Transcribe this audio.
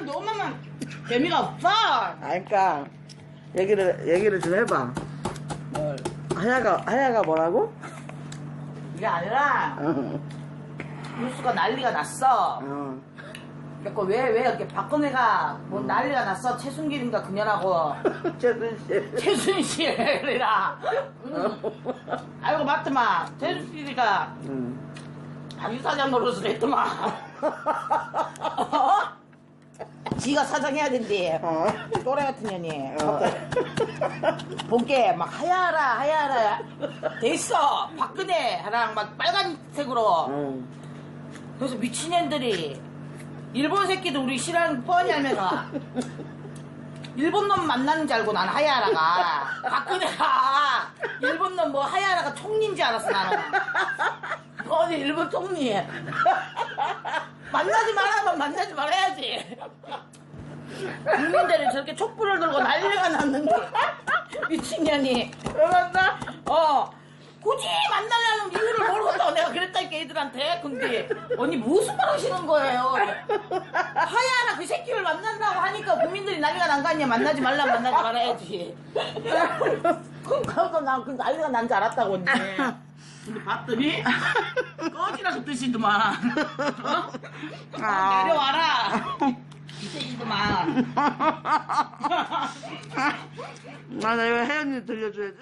하면 너무만 재미가 없어. 아, 그러니까 얘기를 얘기를 좀 해봐. 뭘? 하야가 하야가 뭐라고? 이게 아니라 어. 뉴스가 난리가 났어. 어. 그래서 왜왜 이렇게 박근혜가 뭐 난리가 났어 최순길인가 그녀라고 최순실. 최순실 그래라. 응. 아이고 맞더만 최순실이가 응. 박유사장 노릇을 했더만. 어? 지가 사장해야 된대. 어. 또래 같은 년이. 어. 본게 막 하야라 하야라 됐어 박근혜랑 막 빨간색으로 어. 그래서 미친년들이 일본 새끼도 우리 싫어하는 거 뻔히 알면서 일본 놈 만나는 줄 알고 난 하야라가 박근혜가 일본 놈 뭐 하야라가 총리인 줄 알았어 나는 어디 일본 총리 만나지 말아면 만나지 말아야지. 국민들이 저렇게 촛불을 들고 난리가 났는데. 미친년이. 맞나? 어. 굳이 만나려는 이유를 모르겠다고 내가 그랬다니까 애들한테 근데. 언니 무슨 말 하시는 거예요? 하야나 그 새끼를 만난다고 하니까 국민들이 난리가 난 거 아니야? 만나지 말라 만나지 말아야지. 그러니까 난그 난리가 난 줄 알았다고 언니. 근데 봤더니 꺼지라고 뜻이더만 어? 아. 내려와라 이 새끼더만 나 이거 혜연이 들려줘야지.